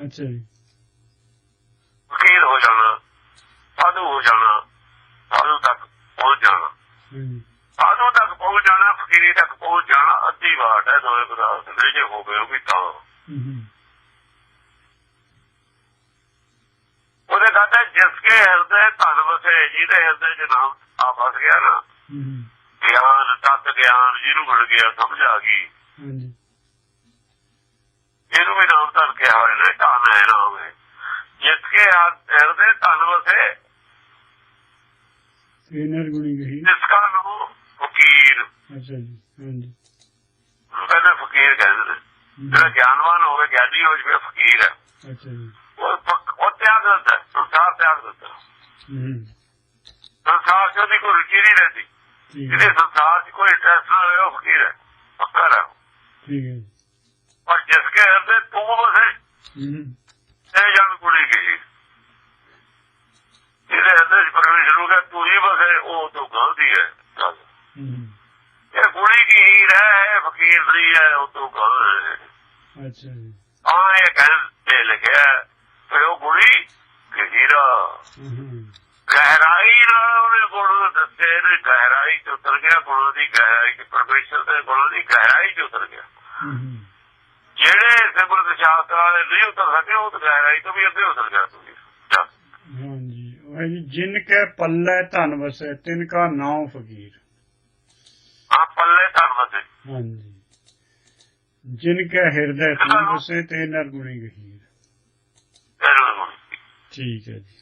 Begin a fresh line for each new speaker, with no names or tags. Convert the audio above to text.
ਅੱਛਾ ਜੀ।
ਫਕੀਰ ਹੋ ਜਾਣਾ ਸਾਧੂ ਹੋ ਜਾਣਾ ਸਾਧੂ ਤੱਕ ਪਹੁੰਚ ਜਾਣਾ।
ਹਾਂਜੀ
ਸਾਧੂ ਤੱਕ ਪਹੁੰਚ ਜਾਣਾ ਫਕੀਰੀ ਤੱਕ ਪਹੁੰਚ ਜਾਣਾ ਅੱਧੀ ਬਾਟ ਹੈ ਦੋਵੇਂ ਪਦਾਰਥ ਦੇ ਜੇ ਹੋ ਗਏ ਉਹ ਵੀ ਤਾਂ।
ਹੂੰ। ਹੂੰ
ਉਹਦੇ ਕਹਤਾ ਜਿਸ ਕੇ ਹਿਰਦੇ ਧਨ ਵਸੇ ਜਿਹਦੇ ਹਿਰਦੇ ਚ ਨਾਮ ਆ ਫਸ ਗਿਆ ਨਾ
ਹੂੰ। ਹੂੰ,
ਗਿਆਨ ਤਤ ਗਿਆਨ ਜਿਹਨੂੰ ਮਿਲ ਗਿਆ ਸਮਝ ਆ ਗਈ। ਇਹਨੂੰ ਵੀ ਨਾਮ ਧਨ ਕਿਹਾ ਹੋਇਆ ਨੇ ਧਨ ਹੈ ਨਾਮ ਹੈ ਜਿਸ ਕੇ ਹਿਰਦੇ ਧਨ ਵਸੇ।
ਤੇ ਨਿਰਗੁਣੀ ਗਈ
ਜਿਸ ਕਾ ਨਾਮ ਫਕੀਰ।
ਅੱਛਾ ਜੀ ਹਾਂਜੀ।
ਕਹਿੰਦੇ ਫਕੀਰ ਕਹਿੰਦੇ ਨੇ। ਜਿਹੜਾ ਗਿਆਨਵਾਨ ਹੋਵੇ ਗਿਆਨੀ ਹੋ ਜਵੇ ਫਕੀਰ ਹੈ।
ਅੱਛਾ ਜੀ।
ਉਹ ਤਿਆਗ ਦਿੰਦਾ ਸੰਸਾਰ ਤਿਆਗ ਦਿੰਦਾ ਸੰਸਾਰ 'ਚ ਉਹਦੀ ਕੋਈ ਰੁਚੀ ਨਹੀਂ ਰਹਿੰਦੀ। ਜਿਹਦੇ ਸੰਸਾਰ 'ਚ ਕੋਈ ਇੰਟਰਸਟ ਨਾ ਰਹੇ ਉਹ ਫਕੀਰ ਹੈ। ਪੱਕਾ ਹੈ
ਠੀਕ ਹੈ
ਪਰ ਜਿਸ ਕੇ ਹਿਰਦੇ ਤੂੰ ਵਸੇ
ਹੂੰ
ਇਹ ਜਨ ਕੁੜੀ ਗਈ ਜਿਹਦੇ ਹਿਰਦੇ 'ਚ ਪਰਮੇਸ਼ਰ ਨੂੰ ਕਹੇ ਤੂੰ ਹੀ ਵਸੇ ਉਹ ਤੋਂ ਗਲਤੀ ਹੈ ਗੱਲ।
ਹੂੰ
ਇਹ ਕੁੜੀ ਕੀ ਹੀਰ ਹੈ? ਫਕੀਰ ਦੀ ਹੈ ਉਹ ਤੋਂ ਗਲਤ ਹੈ।
ਅੱਛਾ ਜੀ।
ਆ ਇਹ ਕਹਿੰਦੇ ਲਿਖਿਆ ਫਿਰ ਉਹ ਕੁੜੀ ਕਿ ਹੀਰਾ
ਹੂੰ ਹੂੰ
ਗਹਿਰਾਈ ਨਾਲ ਉਹਨੇ ਗੁਣ ਦੱਸੇ ਨੇ ਗਹਿਰਾਈ ਚ ਉਤਰ ਗਿਆ ਗੁਣ ਦੀ ਗਹਿਰਾਈ ਚ ਪਰਮੇਸ਼ਰ ਦੇ ਗੁਣ ਦੀ ਗਹਿਰਾਈ ਚ ਉਤਰ ਗਿਆ।
ਹੂੰ ਹੂੰ
ਜਿਹੜੇ ਸਿਮਰਤ ਸ਼ਾਸਤਰ ਵਾਲੇ ਨਹੀਂ ਉਤਰ ਸਕੇ ਉਹ ਤਾਂ ਗਹਿਰਾਈ ਤੋਂ ਵੀ ਅੱਗੇ ਉਤਰ ਗਿਆ ਤੁਸੀਂ।
ਹਾਂਜੀ। ਹੈ ਜਿਨ ਕੈ ਪੱਲੇ ਧਨ ਵਸੈ ਤਿਨ ਕਾ ਨਾਮ ਫਕੀਰ।
ਪੱਲੇ ਧਰਮ ਦੇ
ਹਾਂਜੀ। ਜਿਨ ਕੈ ਹਿਰਦੈ ਧਨ ਵਸੈ ਤੇ ਨਿਰਗੁਣੀ ਗਹੀਰ। ਠੀਕ ਹੈ ਜੀ।